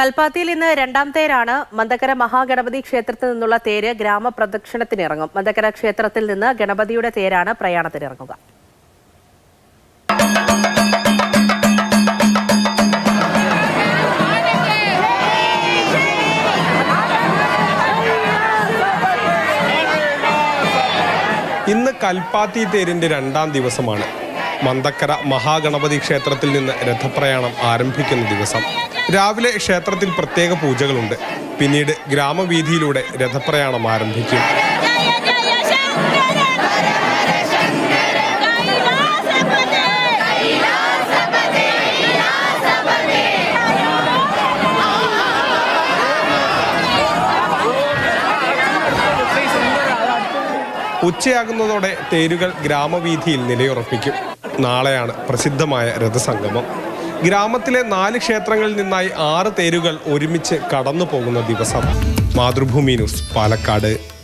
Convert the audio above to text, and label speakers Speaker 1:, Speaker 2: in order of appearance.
Speaker 1: കൽപ്പാത്തിയിൽ ഇന്ന് രണ്ടാം തേരാണ് മന്ദക്കര മഹാഗണപതി ക്ഷേത്രത്തിൽ നിന്നുള്ള തേര് ഗ്രാമപ്രദക്ഷിണത്തിനിറങ്ങും. മന്ദക്കര ക്ഷേത്രത്തിൽ നിന്ന് ഗണപതിയുടെ തേരാണ് പ്രയാണത്തിനിറങ്ങുക.
Speaker 2: ഇന്ന് കൽപ്പാത്തി തേരിന്റെ രണ്ടാം ദിവസമാണ്. മന്ദക്കര മഹാഗണപതി ക്ഷേത്രത്തിൽ നിന്ന് രഥപ്രയാണം ആരംഭിക്കുന്ന ദിവസം. രാവിലെ ക്ഷേത്രത്തിൽ പ്രത്യേക പൂജകളുണ്ട്. പിന്നീട് ഗ്രാമവീതിയിലൂടെ രഥപ്രയാണം ആരംഭിക്കും. ഉച്ചയാകുന്നതോടെ തേരുകൾ ഗ്രാമവീഥിയിൽ നിലയുറപ്പിക്കും. നാളെയാണ് പ്രസിദ്ധമായ രഥസംഗമം. ഗ്രാമത്തിലെ നാല് ക്ഷേത്രങ്ങളിൽ നിന്നായി ആറ് തേരുകൾ ഒരുമിച്ച് കടന്നു പോകുന്ന ദിവസം. മാതൃഭൂമി ന്യൂസ് പാലക്കാട്.